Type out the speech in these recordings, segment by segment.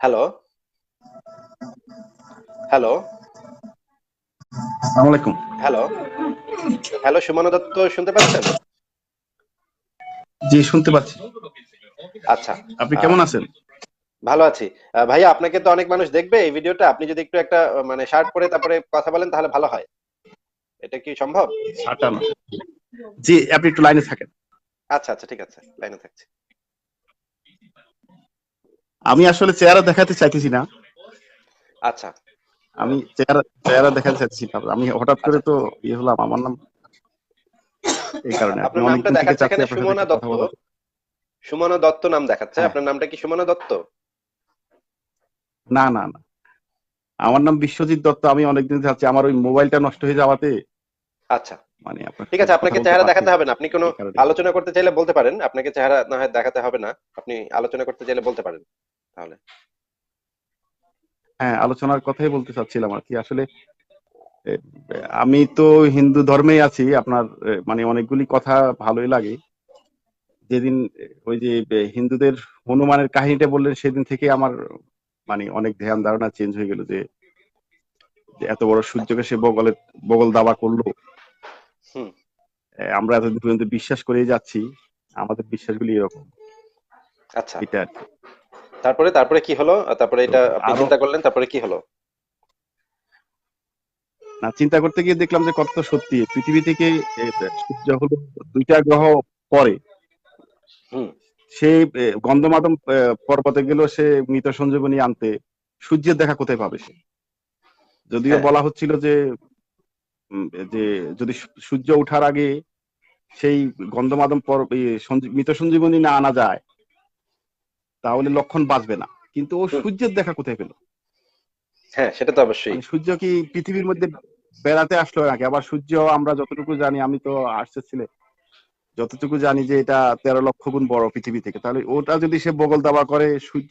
Hello hello আসসালামু আলাইকুম। Hello hello Suman Dutta শুনতে পাচ্ছেন? জি শুনতে পাচ্ছি। আচ্ছা। আপনি কেমন আছেন? ভালো আছি। ভাইয়া আপনাকে তো অনেক মানুষ দেখবে এই ভিডিওটা। আপনি যদি একটু একটা মানে শার্ট পরে তারপরে কথা বলেন তাহলে ভালো হয়। এটা কি সম্ভব। জি আপনি একটু লাইনে থাকেন। আচ্ছা আচ্ছা ঠিক আছে। লাইনে থাকছি। আমি আসলে চেহারা দেখাতে চাইতেছি না। আচ্ছা। আমি চেহারা চেহারা দেখাতে চাইতেছি না। আমি হঠাৎ করে তো ইয়ে হলাম আমার নাম এই কারণে। আপনি অনেক দিন থেকে চাচ্ছি সুমনা দত্ত। সুমনা দত্ত নাম দেখাচ্ছে। হ্যাঁ। আপনার নামটা কি সুমনা দত্ত? না না না। আমার নাম বিশ্বজিৎ দত্ত। আমি অনেকদিন যাচ্ছি। আমার ওই মোবাইলটা নষ্ট হয়ে যাওয়াতে আচ্ছা। মানে আপনার ঠিক আছে আপনাকে চেহারা দেখাতে হবে না। আপনি কোনো আলোচনা করতে চাইলে বলতে পারেন। আপনাকে চেহারা না হয় দেখাতে হবে না। আপনি আলোচনা করতে চাইলে বলতে পারেন। তাহলে? হ্যাঁ আলোচনার কথাই বলতে চাচ্ছিলাম আর কি। আসলে আমি তো হিন্দু ধর্মেই আছি আপনার মানে অনেকগুলি কথা ভালোই লাগে। যেদিন ওই যে হিন্দুদের হনুমানের কাহিনীটা বললেন সেদিন থেকে আমার মানে অনেক ধ্যান ধারণা চেঞ্জ হয়ে গেল যে এত বড় সূর্যকে সে বগলে বগল দাবা করল। আমরা এতদিন পর্যন্ত বিশ্বাস করেই যাচ্ছি আমাদের বিশ্বাসগুলি এরকম। আচ্ছা। এটা আর কি। তারপরে তারপরে কি হলো? তারপরে এটা আপনি চিন্তা করলেন তারপরে কি হলো? না চিন্তা করতে গিয়ে দেখলাম যে কত সত্যি। পৃথিবী থেকে সূর্য হলো দুইটা গ্রহ পরে। হুম। সে গন্ধমাদম পর্বতে গেল সে মৃত সঞ্জীবনী আনতে সূর্যের দেখা কোথায় পাবে সে? যদিও হ্যাঁ। বলা হচ্ছিল যে যে যদি সূর্য ওঠার আগে সেই গন্ধমাদম পর্ব মৃত সঞ্জীবনী না আনা যায় তাহলে লক্ষণ বাঁচবে না। কিন্তু ও সূর্যের দেখা কোথায় পেল? হ্যাঁ সেটা তো অবশ্যই। মানে সূর্য কি পৃথিবীর মধ্যে বেড়াতে আসলো নাকি? আবার সূর্য আমরা যতটুকু জানি আমি তো আসছে ছিলে যতটুকু জানি যে এটা তেরো লক্ষ গুণ বড় পৃথিবী থেকে। তাহলে ওটা যদি সে বগল দাবা করে সূর্য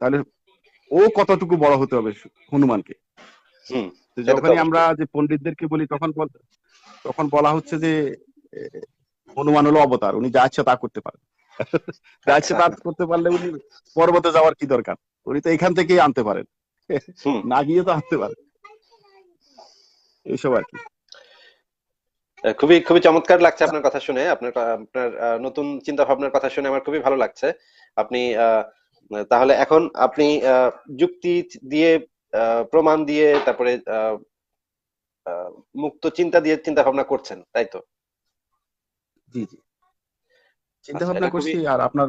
তাহলে ও কতটুকু বড় হতে হবে হনুমানকে? হুম তো যখনই আমরা যে পন্ডিতদেরকে বলি তখন তখন বলা হচ্ছে যে হনুমান হলো অবতার উনি যা ইচ্ছা তা করতে পারেন। করতে পারলে উনি পর্বতে যাওয়ার কি দরকার? উনি তো এখান থেকেই আনতে পারেন। না গিয়ে তো আনতে পারেন। এইসব আর কি। খুবই খুবই চমৎকার লাগছে আপনার কথা শুনে। আপনার আপনার নতুন চিন্তা ভাবনার কথা শুনে আমার খুবই ভালো লাগছে। আপনি আহ, তাহলে এখন আপনি আহ, যুক্তি দিয়ে প্রমাণ দিয়ে তারপরে আহ, আহ, মুক্ত চিন্তা দিয়ে চিন্তা ভাবনা করছেন তাই তো? জি জি। চিন্তা আচ্ছা, ভাবনা করছি আর আপনার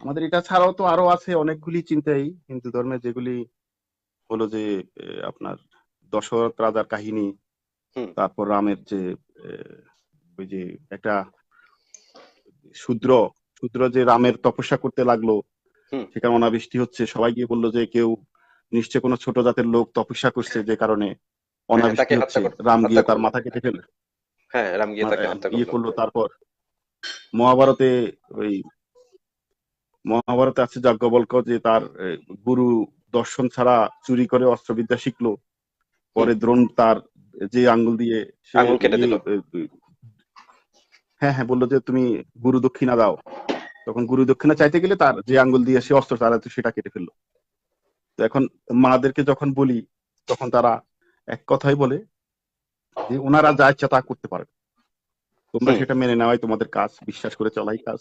আমাদের এটা ছাড়াও তো আরও আছে অনেকগুলি চিন্তাই হিন্দু ধর্মে যেগুলি হলো যে আপনার দশরথ রাজার কাহিনী। তারপর রামের যে ওই যে একটা শূদ্র শূদ্র যে রামের তপস্যা করতে লাগল। সেখানে অনাবৃষ্টি হচ্ছে সবাই গিয়ে বলল যে কেউ নিশ্চয় কোনো ছোট জাতের লোক তপস্যা করছে যে কারণে অনাবৃষ্টি হচ্ছে। রাম গিয়ে তার মাথা কেটে ফেলে। হ্যাঁ রাম গিয়ে তাকে হত্যা ইয়ে করল তারপর। মহাভারতে ওই মহাভারতে আছে যাজ্ঞবল্ক যে তার গুরু দর্শন ছাড়া চুরি করে অস্ত্রবিদ্যা শিখলো। পরে দ্রোণ তার যে আঙ্গুল দিয়ে ইয়ে, হ্যাঁ হ্যাঁ বলল যে তুমি গুরু দক্ষিণা দাও। তখন গুরু দক্ষিণা চাইতে গেলে তার যে আঙ্গুল দিয়ে সে অস্ত্র তারা তো সেটা কেটে ফেলল। তো এখন মাদেরকে যখন বলি তখন তারা এক কথাই বলে যে ওনারা যা ইচ্ছা তা করতে পারে তোমরা সেটা মেনে নেওয়াই তোমাদের কাজ বিশ্বাস করে চলাই কাজ।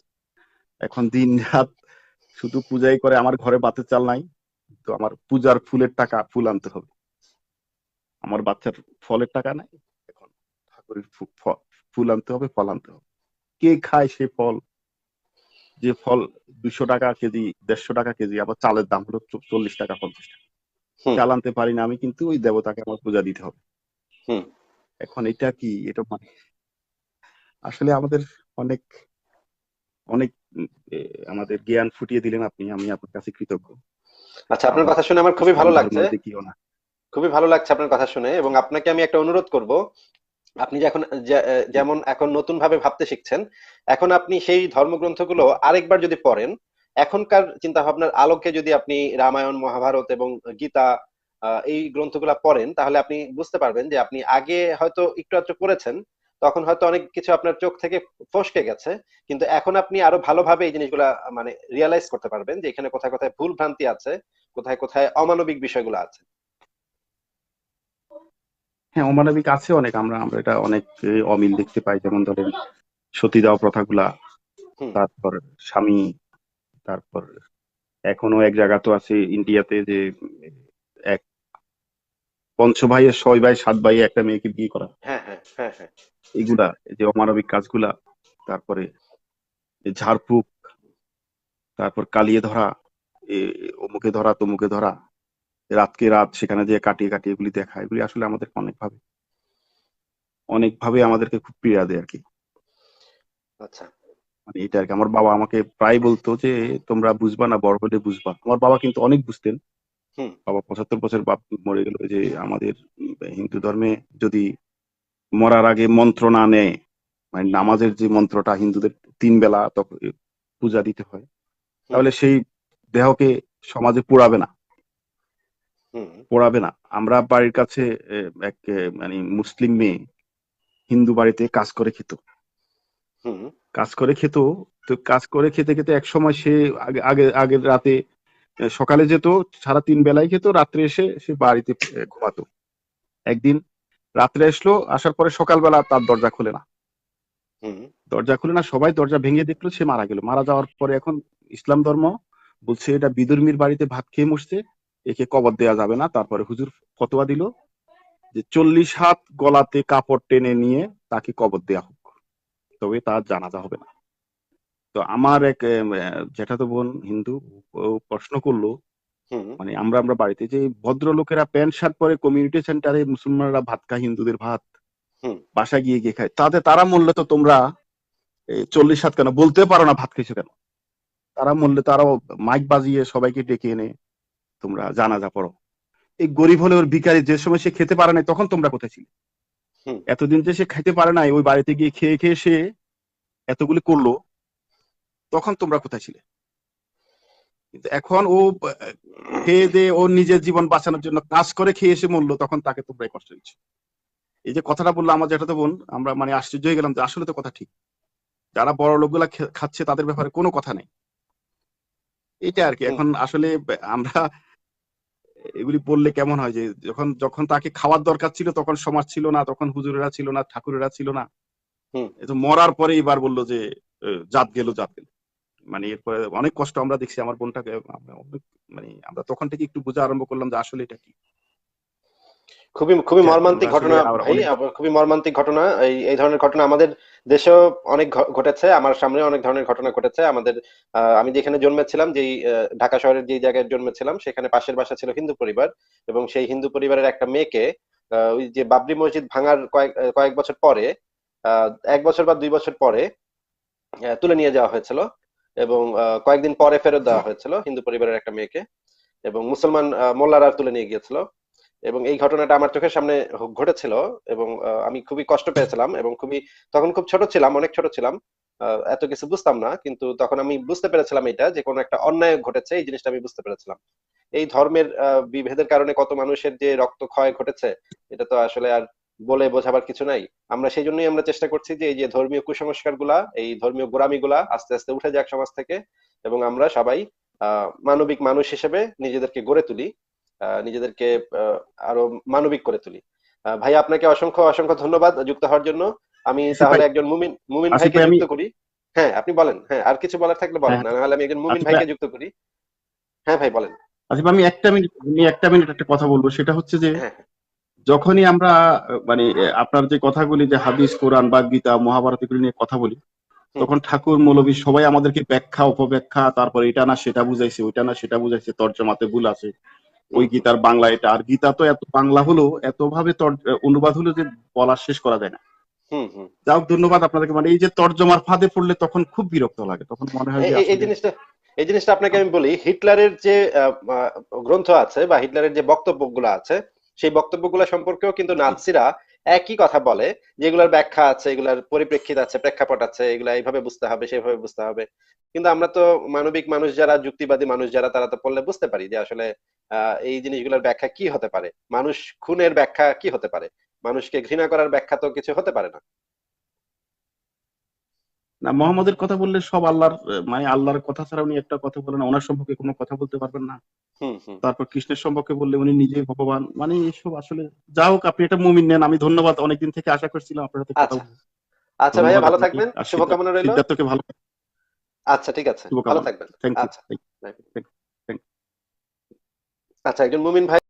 এখন দিন রাত শুধু পূজাই করে আমার ঘরে বাতের চাল নাই তো আমার পূজার ফুলের টাকা ফুল আনতে হবে। আমার বাচ্চার ফলের টাকা নাই এখন ঠাকুরের ফুল আনতে হবে ফল আনতে হবে। কে খায় সে ফল? যে ফল দুশো টাকা কেজি দেড়শো টাকা কেজি আবার চালের দাম হলো চল্লিশ টাকা পঞ্চাশ টাকা। চাল আনতে পারি না আমি কিন্তু ওই দেবতাকে আমার পূজা দিতে হবে। হুম। এখন এটা কি? এটা মানে আসলে আমাদের অনেক অনেক আমাদের জ্ঞান ফুটিয়ে দিলেন আপনি আমি আপনার কাছে কৃতজ্ঞ। আচ্ছা আপনার কথা শুনে আমার খুবই ভালো লাগছে। খুবই ভালো লাগছে আপনার কথা শুনে এবং আপনাকে আমি একটা অনুরোধ করব। আপনি যখন যেমন এখন নতুন ভাবে ভাবতে শিখছেন এখন আপনি সেই ধর্মগ্রন্থগুলো আরেকবার যদি পড়েন এখনকার চিন্তা ভাবনার আলোকে যদি আপনি রামায়ণ মহাভারত এবং গীতা এই গ্রন্থগুলা পড়েন তাহলে আপনি বুঝতে পারবেন যে আপনি আগে হয়তো একটু আধটু করেছেন তখন হয়তো অনেক কিছু আপনার চোখ থেকে ফসকে গেছে কিন্তু এখন আপনি আরও ভালোভাবে এই জিনিসগুলা মানে রিয়ালাইজ করতে পারবেন যে এখানে কোথায় কোথায় ভুল ভ্রান্তি আছে কোথায় কোথায় অমানবিক বিষয়গুলো আছে। হ্যাঁ অমানবিক আছে অনেক আমরা আমরা এটা অনেক অমিল দেখতে পাই যেমন ধরেন সতীদাহ প্রথাগুলা তারপর স্বামী তারপর এখনও এক জায়গা তো আছে ইন্ডিয়াতে যে পঞ্চ ভাইয়ের ছয় ভাই সাত ভাই একটা মেয়েকে বিয়ে করা। হ্যাঁ হ্যাঁ হ্যাঁ হ্যাঁ। এগুলা যে অমানবিক কাজগুলা তারপরে ঝাড়ফুঁক তারপর কালিয়ে ধরা এ, অমুকে ধরা তমুকে ধরা রাতকে রাত সেখানে যে কাটিয়ে কাটিয়ে এগুলি দেখা এগুলি আসলে আমাদেরকে অনেকভাবে অনেকভাবে আমাদেরকে খুব পীড়া দেয় আর কি আচ্ছা। মানে এটা আর কি আমার বাবা আমাকে প্রায় বলতো যে তোমরা বুঝবা না বড় হলে বুঝবা। আমার বাবা কিন্তু অনেক বুঝতেন। বাবা পঁচাত্তর বছর বাপ মরে গেল যে আমাদের হিন্দু ধর্মে যদি মরার আগে মন্ত্র না নেয় মানে নামাজের যে মন্ত্রটা হিন্দুদের তিন বেলা তখন পূজা দিতে হয় তাহলে সেই দেহকে সমাজে পোড়াবে না। পোড়াবে না। আমরা বাড়ির কাছে এক মানে মুসলিম মেয়ে হিন্দু বাড়িতে কাজ করে খেত। হুম। কাজ করে খেত। তো কাজ করে খেতে খেতে এক সময় সে আগে আগে আগের রাতে সকালে যেত সারা তিন বেলায় খেত রাত্রে এসে সে বাড়িতে ঘুমাতো। একদিন রাত্রে আসলো আসার পরে সকালবেলা তার দরজা খুলে না। দরজা খুলে না সবাই দরজা ভেঙে দেখল সে মারা গেল। মারা যাওয়ার পরে এখন ইসলাম ধর্ম বলছে এটা বিদুর্মীর বাড়িতে ভাত খেয়ে মরছে একে কবর দেওয়া যাবে না। তারপরে হুজুর ফতোয়া দিল যে চল্লিশ হাত গলাতে কাপড় টেনে নিয়ে তাকে কবর দেওয়া হোক। তবে তার জানাজা হবে না। তো আমার এক জ্যাঠাতো বোন হিন্দু ও প্রশ্ন করল মানে আমরা আমরা বাড়িতে যে ভদ্রলোকেরা প্যান্ট শার্ট পরে কমিউনিটি সেন্টারে মুসলমানরা ভাত খায় হিন্দুদের ভাত বাসা গিয়ে গিয়ে খায় তাতে তারা মূল্য তো তোমরা চল্লিশ সাত কেন? বলতে পারো না ভাত খেয়েছো কেন? তারা মূল্যে তারাও মাইক বাজিয়ে সবাইকে ডেকে এনে তোমরা জানাজা পড়ো। এই গরিব হলে ওর ভিখারি যে সময় সে খেতে পারে নাই তখন তোমরা কোথায় ছিলে? এতদিন যে সে খেতে পারে নাই ওই বাড়িতে গিয়ে খেয়ে খেয়ে সে এতগুলি করল তখন তোমরা কোথায় ছিলে? কিন্তু এখন ও খেয়ে দিয়ে ওর নিজের জীবন বাঁচানোর জন্য কাজ করে খেয়ে এসে মরলো তখন তাকে তোমরা কষ্ট দিচ্ছ। এই যে কথাটা বলল আমার যেটা তো বোন আমরা মানে আশ্চর্য হয়ে গেলাম যে আসলে তো কথা ঠিক। যারা বড় লোকগুলা খাচ্ছে তাদের ব্যাপারে কোনো কথা নেই। এটা আর কি এখন আসলে আমরা এগুলি বললে কেমন হয় যে যখন যখন তাকে খাওয়ার দরকার ছিল তখন সমাজ ছিল না তখন হুজুরেরা ছিল না ঠাকুরেরা ছিল না। মরার পরে এবার বলল যে জাত গেল জাত গেল। মানে এরপরে অনেক কষ্ট আমরা দেখছি আমার বোনটাকে মানে আমরা তখন থেকে একটু বোঝা আরম্ভ করলাম যে আসলে এটা কি। খুবই খুবই মর্মান্তিক ঘটনা খুবই মর্মান্তিক ঘটনা এই এই ধরনের ঘটনা আমাদের দেশেও অনেক ঘটেছে আমার সামনে অনেক ধরনের ঘটনা ঘটেছে আমাদের আমি যেখানে জন্মেছিলাম যেই ঢাকা শহরের যেই জায়গায় জন্মেছিলাম সেখানে পাশের বাসা ছিল হিন্দু পরিবার এবং সেই হিন্দু পরিবারের একটা মেয়েকে ওই যে বাবরি মসজিদ ভাঙার কয়েক কয়েক বছর পরে আহ, এক বছর বা দুই বছর পরে তুলে নিয়ে যাওয়া হয়েছিল। এবং কয়েকদিন পরে ফেরত দেওয়া হয়েছিল হিন্দু পরিবারের একটা মেয়েকে এবং মুসলমান মোল্লারা তুলে নিয়ে গিয়েছিল এবং এই ঘটনাটা আমার চোখের সামনে ঘটেছিল এবং আমি খুবই কষ্ট পেয়েছিলাম এবং খুবই, তখন খুব ছোট ছিলাম, অনেক ছোট ছিলাম এত কিছু বুঝতাম না, কিন্তু তখন আমি বুঝতে পেরেছিলাম এটা যে কোনো একটা অন্যায় ঘটেছে, এই জিনিসটা আমি বুঝতে পেরেছিলাম। এই ধর্মের বিভেদের কারণে কত মানুষের যে রক্ত ক্ষয় ঘটেছে, এটা তো আসলে আর বলে বোঝাবার কিছু নাই। আমরা সেই জন্যই আমরা চেষ্টা করছি যে এই যে ধর্মীয় কুসংস্কারগুলা এই ধর্মীয় গোড়ামি গুলা আস্তে আস্তে উঠে যাক সমাজ থেকে এবং আমরা সবাই মানবিক মানুষ হিসেবে নিজেদেরকে গড়ে তুলি নিজেদেরকে আরও মানবিক করে তুলি। ভাই আপনাকে অসংখ্য অসংখ্য ধন্যবাদ যুক্ত হওয়ার জন্য। আমি তাহলে একজন মুমিন মুমিন ভাইকে ভাই যুক্ত করি। হ্যাঁ আপনি বলেন হ্যাঁ আর কিছু বলার থাকলে বলেন হ্যাঁ না নাহলে আমি একজন মুমিন ভাই ভাইকে যুক্ত করি। হ্যাঁ ভাই বলেন। আসিফ আমি একটা মিনিট আমি একটা মিনিট একটা কথা বলব সেটা হচ্ছে যে হ্যাঁ। যখনই আমরা মানে আপনার যে কথাগুলি যে হাদিস কোরআন বা গীতা মহাভারত এগুলি নিয়ে কথা বলি তখন ঠাকুর মৌলবী সবাই আমাদেরকে ব্যাখ্যা উপব্যাখ্যা তারপর এটা না সেটা বুঝাইছে ওইটা না সেটা বুঝাইছে তর্জমাতে ভুল আছে। ওই গীতার বাংলা এটা। আর গীতা তো এত বাংলা হলো এত ভাবে অনুবাদ হলো যে বলা শেষ করা যায় না। হুম হুম। যাই ধন্যবাদ আপনাদেরকে। মানে এই যে তর্জমার ফাঁদে পড়লে তখন খুব বিরক্ত লাগে তখন মনে হয় এই জিনিসটা এই জিনিসটা আপনাকে আমি বলি হিটলারের যে গ্রন্থ আছে বা হিটলারের যে বক্তব্যগুলো আছে সেই বক্তব্যগুলো সম্পর্কেও কিন্তু নাৎসিরা একই কথা বলে যেগুলোর ব্যাখ্যা আছে, এগুলার পরিপ্রেক্ষিত আছে, প্রেক্ষাপট আছে, এগুলা এইভাবে বুঝতে হবে সেভাবে বুঝতে হবে। কিন্তু আমরা তো মানবিক মানুষ যারা, যুক্তিবাদী মানুষ যারা, তারা তো পড়লে বুঝতে পারি যে আসলে এই জিনিসগুলোর ব্যাখ্যা কি হতে পারে? মানুষ খুনের ব্যাখ্যা কি হতে পারে? মানুষকে ঘৃণা করার ব্যাখ্যা তো কিছু হতে পারে না। না মোহাম্মদের কথা বললে সব আল্লাহর মানে আল্লাহর কথা ছাড়া উনি একটা কথা বলেন ওনার সম্পর্কে কোনো কথা বলতে পারবেন না। তারপর কৃষ্ণের সম্পর্কে বললে উনি নিজেই ভগবান মানে এসব আসলে যা হোক আপনি এটা মুমিন নেন আমি ধন্যবাদ অনেকদিন থেকে আশা করছিলাম আপনার সাথে কথা আচ্ছা। আচ্ছা ভাইয়া ভালো থাকবেন। শুভকামনা রইল। সিদ্ধার্থকে ভালো আচ্ছা ঠিক আছে। ভালো থাকবেন। থ্যাংক ইউ আচ্ছা। আচ্ছা একজন মুমিন ভাই